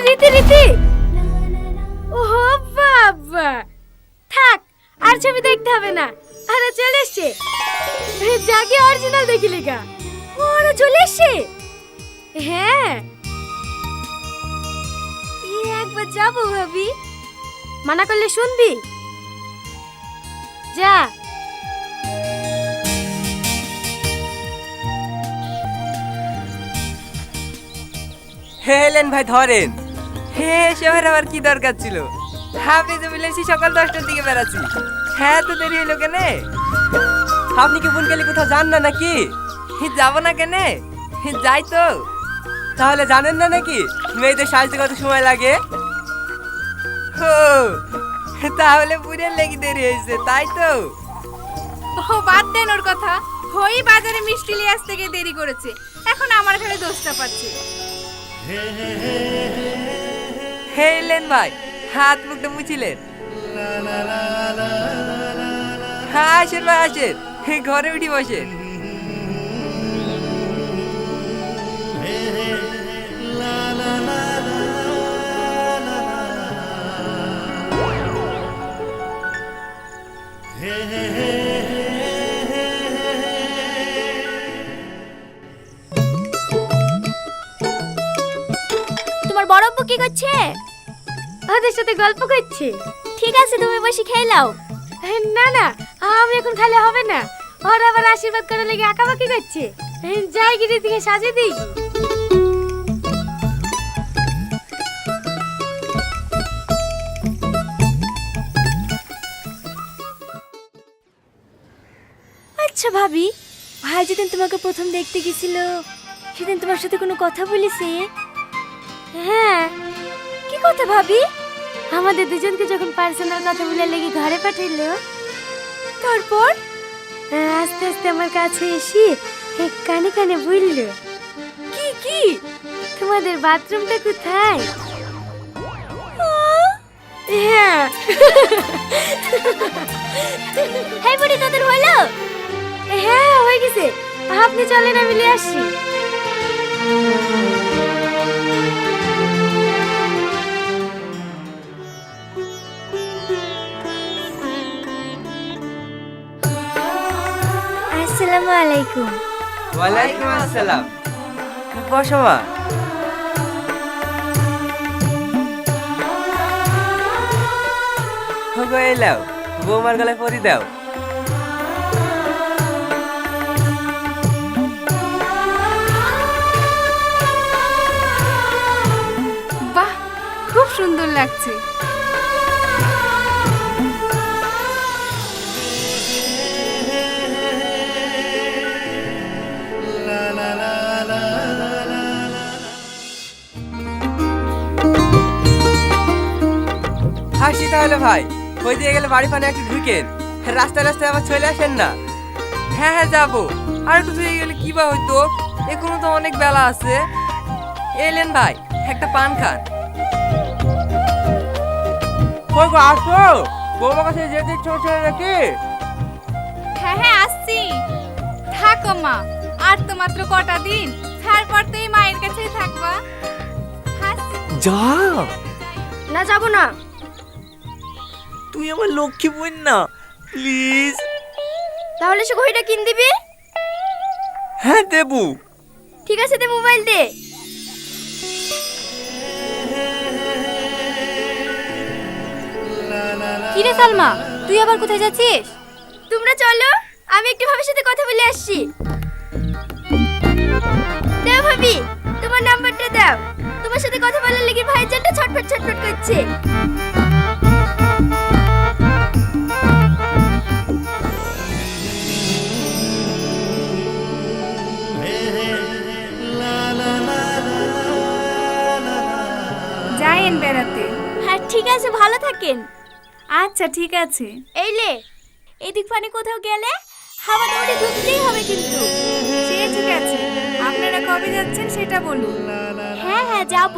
রীতি রীতি। ও বাবা। থাক, আর ছবি দেখতে হবে না। আরে, চলে এসছে। যাকে অরিজিনাল দেখি লেগা। ওরা, চলে এসছে। হ্যাঁ। যাব ভাবি। মানা করলে শুনবি? যা। হে এলেন ভাই ধরেন। হে শহর আবার কি দরকার ছিল? আপনি তো বলেছি সকাল দশটার দিকে বেড়াচ্ছি হ্যাঁ তো দেরি হলো কেনে? আপনি কি বুনকালি কোথাও যান না নাকি? হি, যাব না কেনে? হি, যাই তো। তাহলে জানেন না নাকি মেয়েদের সাজতে কত সময় লাগে? ও তাহলে পুরের লেগে দেরি হয়েছে তাই তো। ও বাদ দেন ওর কথা। হই বাজারে মিষ্টি নিয়ে আসতে গিয়ে দেরি করেছে। এখন আমার ঘরে দোষটা পাচ্ছে। হে এলেন ভাই হাত মুখটা মুছিলেন। হ্যাঁ আসেন ভাই আসেন। ঘরে উঠি বসেন। কি করছে? ওদের সাথে গল্প করছে। ঠিক আছে তুমি বসে খেয়ে নাও। না না আমি এখন খালে হবে না। ওরা আবার আশীর্বাদ করে লেগে আঁকাবাকি করছে। যাই গিয়ে দিকে সাজিয়ে দিই। আচ্ছা ভাবি ভাই যেদিন তোমাকে প্রথম দেখতে গেছিল সেদিন তোমার সাথে কোনো কথা বলেছে? হ্যাঁ। কি কথা ভাবি? আমাদের দুজনকে যখন পার্সোনাল কথা বলে লেগে ঘরে পাঠাইলো তারপর? আহ, আস্তে আস্তে আমার কাছে এসে কানে কানে বলল কি কি? তোমাদের বাথরুমটা কোথায়? হ্যাঁ। হ্যাঁ হ্যাঁ হয়ে গেছে। আপনি চলেন আমি নিয়ে আসছি আলাইকুম। ওয়ালাইকুম আসসালাম। বসো মা। হোগো এলাও বৌমার গলায় পরি দাও। বাহ খুব সুন্দর লাগছে। তাহলে ভাই? ওই দিয়ে গেলে বাড়ি ফানে একটু ঢুকেন। রাস্তায় রাস্তায় আবার চলে আসেন না। হ্যাঁ হ্যাঁ যাব। আর একটু দিয়ে গেলে কি বা হইতো? এখনও তো অনেক বেলা আছে। এলেন ভাই একটা পান খান। কই গো আসো? বৌমার কাছে যেতে নাকি? হ্যাঁ হ্যাঁ আসছি। থাকো মা। আর তো মাত্র কটা দিন। তারপর তো এই মায়ের কাছেই থাকবা। যা। না যাব না। তুই আমার লক্ষ্মী বোন না প্লিজ তাহলে সে ঘড়িটা কিন দিবি? হ্যাঁ দেবু। ঠিক আছে দে মোবাইল দে। কিরে সালমা তুই আবার কোথায় যাচ্ছিস? তোমরা চলো আমি একটু ভাবির সাথে কথা বলে আসছি। দাও ভাবি তোমার নাম্বারটা দাও। তোমার সাথে কথা বলার লেগে ভাইয়ের জন্য ছটফট ছটফট করছে। বেড়াতে। হ্যাঁ ঠিক আছে ভালো থাকেন। আচ্ছা ঠিক আছে। এই লে এদিক পানে কোথাও গেলে হাওয়া দৌড়ে ঢুকতেই হবে কিন্তু। সে ঠিক আছে। আপনারা কবে যাচ্ছেন সেটা বলুন। হ্যাঁ হ্যাঁ যাব।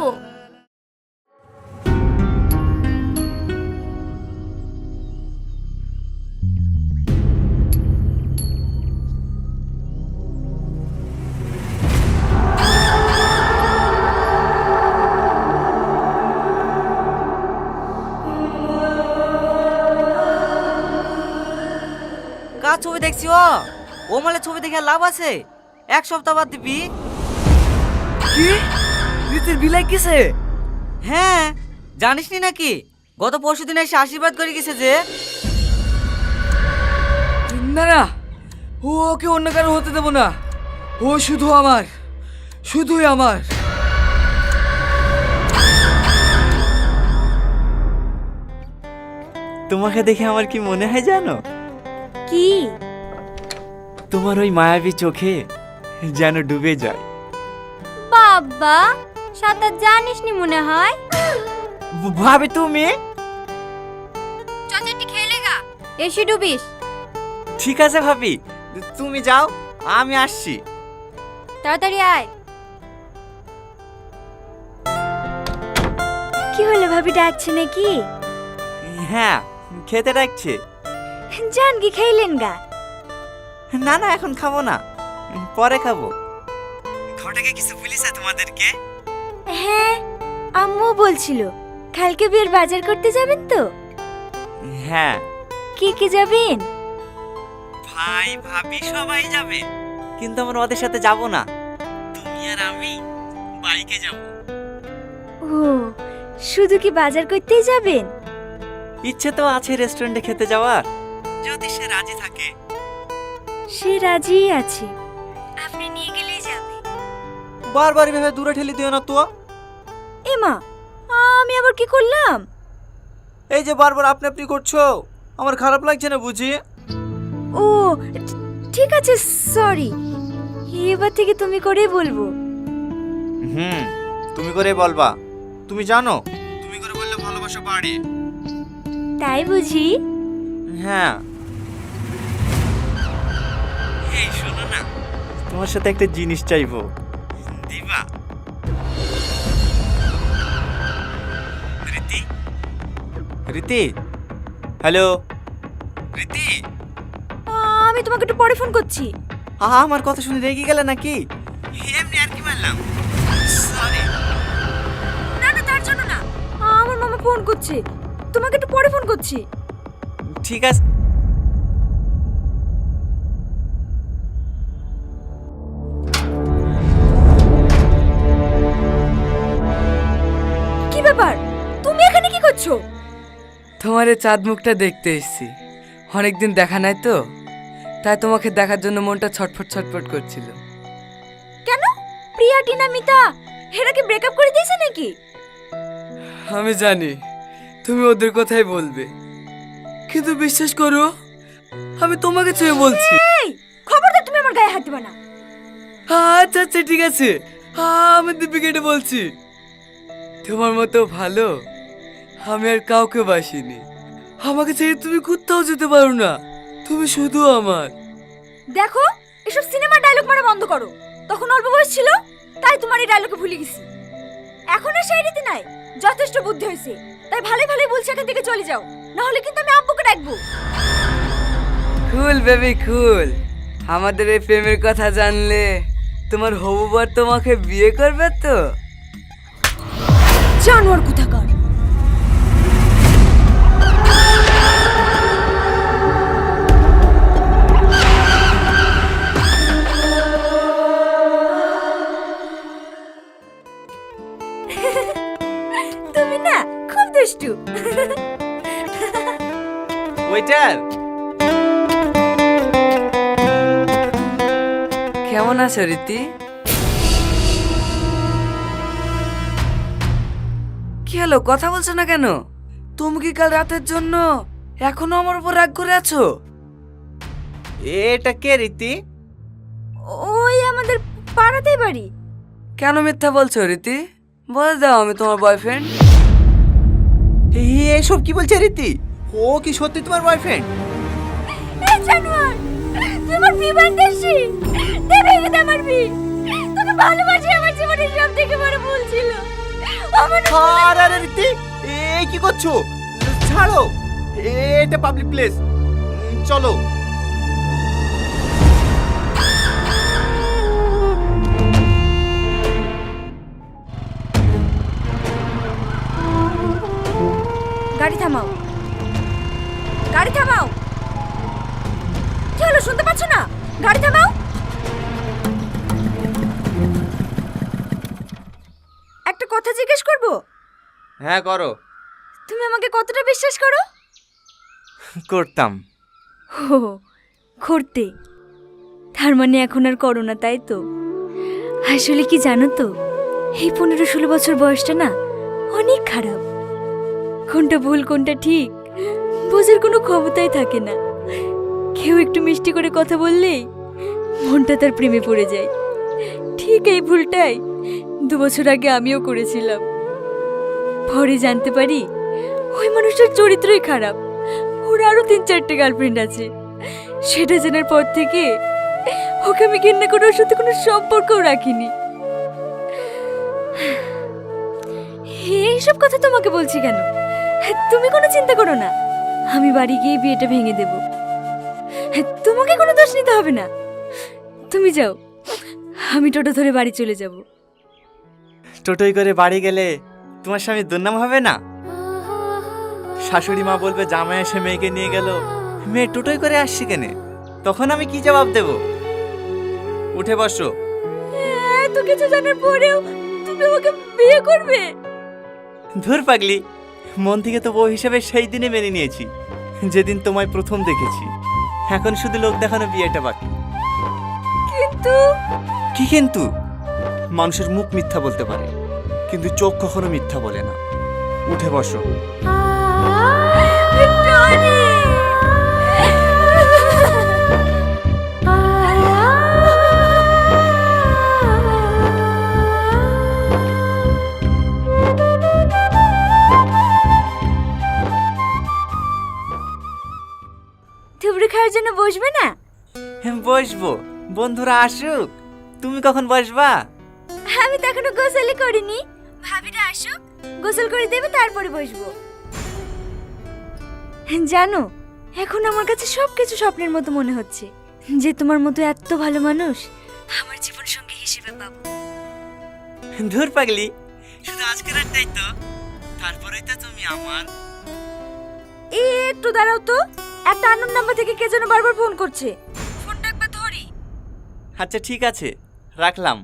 ছবি দেখছি ও। ও মালে ছবি দেখে লাভ আছে। এক সপ্তাহ বাদ দিবি। কি? রীতির বিলাই কিসে? হ্যাঁ জানিস নি নাকি? গত পরশু দিন এসে আশীর্বাদ করে গেছে যে। না না ও ওকে অন্য কারও হতে দেবো না। ও শুধু আমার শুধুই আমার। তোমাকে দেখে আমার কি মনে হয় জানো? কি? তোমার ওই মায়াবী চোখে যেন ডুবে যায়। বাবা সাঁতার জানিস নি মনে হয়? ভাবে তুমি? চাচাটি খেলে গা। এসে ডুবিস। ঠিক আছে ভাবি তুমি যাও আমি আসছি। তাড়াতাড়ি আয়। কি হলো ভাবি ডাকছে নাকি? হ্যাঁ খেতে ডাকছে। জান কি খাইলেন গা? না না এখন খাব না। পরে খাব। ঘটকে কিছু বলিস তোমাদেরকে? হ্যাঁ আম্মু বলছিল কালকে বিয়ের বাজার করতে যাবেন তো? হ্যাঁ। কে কে যাবেন? ভাই ভাবি সবাই যাবে। কিন্তু আমরা ওদের সাথে যাব না। তুমি আর আমি বাইকে যাব। ও শুধু কি বাজার করতেই যাবেন? ইচ্ছে তো আছে রেস্টুরেন্টে খেতে যাওয়ার। যদি সে রাজি থাকে। সে রাজিই আছে। আপনি নিয়ে গেলেই যাবে। বারবার এভাবে দূরে ঠেলে দিও না তো। মা আমি আবার কি করলাম? এই যে বারবার আপনি আপনি করছ আমার খারাপ লাগছে না বুঝি? ও ঠিক আছে সরি। এবার থেকে তুমি করেই বলব। হুম তুমি করে বলবা। তুমি জানো? তুমি করে বললে ভালোবাসা বাড়ে। তাই বুঝি? হ্যাঁ। এই শোনো না। তোমার সাথে একটা জিনিস চাইব। দিবা? রীতি? রীতি? হ্যালো? রীতি? আমি তোমাকে একটু পরে ফোন করছি। আহা আমার কথা শুনে রেগে গেলে নাকি? এমনি আর কি মারলাম সরি না না তার জন্য না। আমার মামা ফোন করছে। তোমাকে একটু পরে ফোন করছি। ঠিক আছে। তোমার চাঁদ মুখটা দেখতে এসেছি। অনেকদিন দেখা নাই তো তাই তোমাকে দেখার জন্য মনটা ছটফট ছটফট করছিল। কেন? প্রিয়া টিনা মিতা এরা কি ব্রেকআপ করে দিয়েছে নাকি? আমি জানি তুমি ওদের কথাই বলবে। কিন্তু বিশ্বাস করো আমি তোমাকে ছুঁয়ে বলছি। এই খবরদার তুমি আমার গায়ে হাত দিবা না। আচ্ছা আচ্ছা ঠিক আছে। আমি দীপিকাটা বলছি। তোমার মতো ভালো আমি আর কাউকে বাসিনি। আমাকে ছেড়ে তুমি কোথাও যেতে পারো না। তুমি শুধু আমার। দেখো এসব সিনেমার ডায়লগ মারা বন্ধ করো। তখন অল্প বয়স ছিল তাই তোমার এই ডায়লগে ভুলে গেছি। এখন আর সেই রীতি নাই যথেষ্ট বুদ্ধি হয়েছে। তাই ভালোই ভালোই বলছি এখান থেকে চলে যাও। না হলে কিন্তু আমি আব্বুকে ডাকবো। কুল বেবি কুল আমাদের এই প্রেমের কথা জানলে তোমার হবু বর তোমাকে বিয়ে করবে তো? জানোয়ার কোথাকার? ওয়েটার কেমন আছো রীতি? কি হলো কথা বলছো না কেন? তুমি কি কাল রাতের জন্য এখনও আমার উপর রাগ করে আছো? এটা কে রীতি? ওই আমাদের পাড়াতেই বাড়ি। কেন মিথ্যা বলছো রীতি? বলে দাও আমি তোমার বয়ফ্রেন্ড এসব কি বলছে রীতি? ও কি সত্যি তোমার বয়ফ্রেন্ড এই জানোয়ার তুই আমার বিয়ে বান্ধবী দেবে কিন্তু আমার বিয়ে। তোকে ভালোবাসি আমার জীবনের সব থেকে বড় ভুল ছিল। আমার আরে আরে রীতি এই কি করছ? ছাড়ো এটা পাবলিক প্লেস চলো। হ্যাঁ করো। তুমি আমাকে কতটা বিশ্বাস করো? করতাম। ও করতে। তার মানে এখন আর করো না তাই তো? আসলে কি জানো তো এই পনেরো ষোলো বছর বয়সটা না অনেক খারাপ। কোনটা ভুল কোনটা ঠিক বোঝার কোনো ক্ষমতাই থাকে না। কেউ একটু মিষ্টি করে কথা বললেই মনটা তার প্রেমে পড়ে যায়। ঠিক এই ভুলটাই দু বছর আগে আমিও করেছিলাম। পরে জানতে পারি, ওই মানুষটার চরিত্রই খারাপ। ওর আরও তিন চারটে গার্লফ্রেন্ড আছে। সেটা জানার পর থেকে ওকে আমি ঘেন্না করে ওর সাথে কোনো সম্পর্কও রাখিনি। এইসব কথা তোমাকে বলছি কেন? তুমি কোনো চিন্তা করো না। আমি বাড়ি গিয়ে বিয়েটা ভেঙে দেব। তোমাকে কোনো দোষ নিতে হবে না। তুমি যাও। আমি টোটো ধরে বাড়ি চলে যাব। টোটোই করে বাড়ি গেলে তোমার স্বামী দুর্নাম হবে না? শাশুড়ি মা বলবে জামাই এসে মেয়েকে নিয়ে গেল। মেয়ে টোটোই করে আসছে কেনে? তখন আমি কি জবাব দেব? উঠে বসো। এত কিছু জানার পরেও তুমি আমাকে বিয়ে করবে? ধুর পাগলি মন থেকে তো বউ হিসেবে সেই দিনে মেনে নিয়েছি যেদিন তোমায় প্রথম দেখেছি। এখন শুধু লোক দেখানো বিয়েটা বাকি। কিন্তু কি কিন্তু? মানুষের মুখ মিথ্যা বলতে পারে। কিন্তু চোখ কখনো মিথ্যা বলে না। উঠে বসো। থুবড়ি খাওয়ার জন্য বসবে না? হ্যাঁ, বসবো। বন্ধুরা আসুক। তুমি কখন বসবা? আমি তো এখনও গোসলই করিনি। ভাবিরা আসুক গোসল করে দেবে তারপরে বসবো। জানো এখন আমার কাছে সবকিছু স্বপ্নের মতো মনে হচ্ছে। যে তোমার মতো এত ভালো মানুষ আমার জীবন সঙ্গী হিসেবে পাবো। ধুর পাগলি শুধু আজকের একটাই তো। তারপরেই তো তুমি আমার। এই একটু দাঁড়াও তো। একটা আনন্দ নাম্বার থেকে কে যেন বারবার ফোন করছে। ফোনটা একবার ধরি। আচ্ছা ঠিক আছে রাখলাম।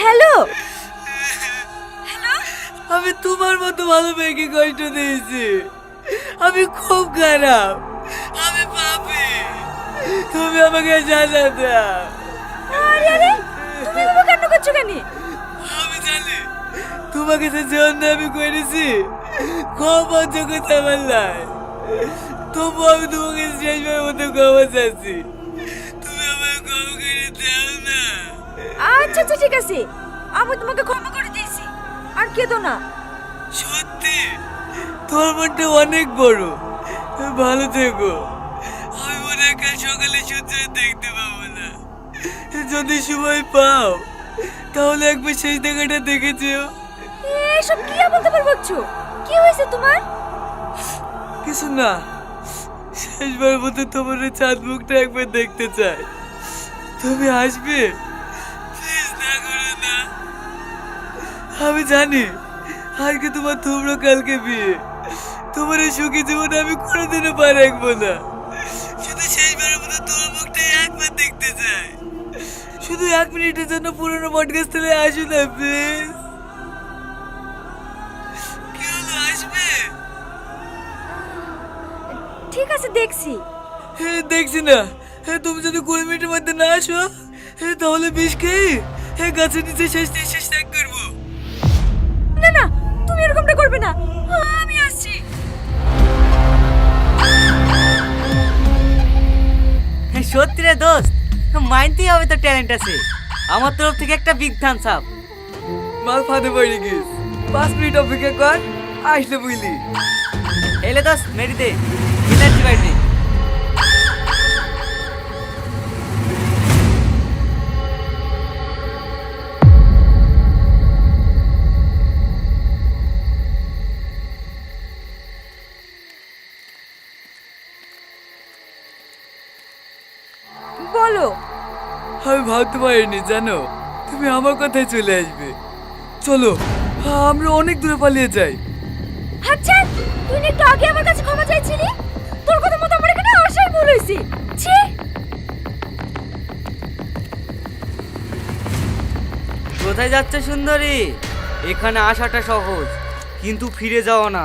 হ্যালো আমি তোমার মতো ভালো মেয়েকে কষ্ট দিয়েছি। আমি খুব খারাপ। আমি পাপি। তুমি আমাকে জানা দাও। আরে আরে তুমি এভাবে কান্না করছ কেন? আমি জানি। তোমাকে যে জন্য আমি করেছি খুব অযোগ্যতা আমার তবু আমি তোমাকে শেষবার মতো ক্ষমা চাচ্ছি তুমি আমাকে ক্ষমা করে দাও না। আচ্ছা আচ্ছা ঠিক আছে। আমি তোমাকে ক্ষমা করে দিয়েছি। আর কেঁদো না। সত্যি তোর মনটা অনেক বড়। ভালো থেকো। আমি মনে হয় কাল সকালে সূর্য দেখতে পাবো না। যদি সময় পাও তাহলে একবার শেষ দেখাটা দেখেছিও এসব কি বলতে পারব কি হয়েছে তোমার? কিছু না। শেষবার মতো তোমার চাঁদ মুখটা একবার দেখতে চাই। তুমি আসবে? না করো না। আমি জানি আজকে তোমার তোমরা কালকে বিয়ে। তোমার এই সুখী জীবনে আমি কোনোদিনও পা রাখব না। শুধু শেষবারের মতো তোমার মুখটাই একবার দেখতে চাই। শুধু এক মিনিটের জন্য পুরনো বটগাছ তলে আসুন না প্লিজ আছে দেখছি। দেখছি না। তুমি যদি কুড়ি মিনিটের মধ্যে না আসো তাহলে বিষ খেয়ে গাছের নিচে শেষ শেষ ত্যাগ করব। না না তুমি এরকমটা করবে না। আমি আসছি। সত্যি রে দোস্ত মাইনতেই হবে তো ট্যালেন্ট আছে। আমার তরফ থেকে একটা বিগ থামস আপ মাল ফাঁদে পড়ে গিস পাঁচ মিনিট অপেক্ষা কর আসলে বুঝলি। এলে দোস্ত মেরি দে। বাড়িতে বলো। আমি ভাবতে পারিনি জানো? তুমি আমার কথায় চলে আসবে। চলো আমরা অনেক দূরে পালিয়ে যাই। আচ্ছা তুই একটু আগে আমার কাছে ক্ষমা চাইছিলি? রয়েছি? ছি। কোথায় যাচ্ছে সুন্দরী? এখানে আসাটা সহজ কিন্তু ফিরে যাওয়া না।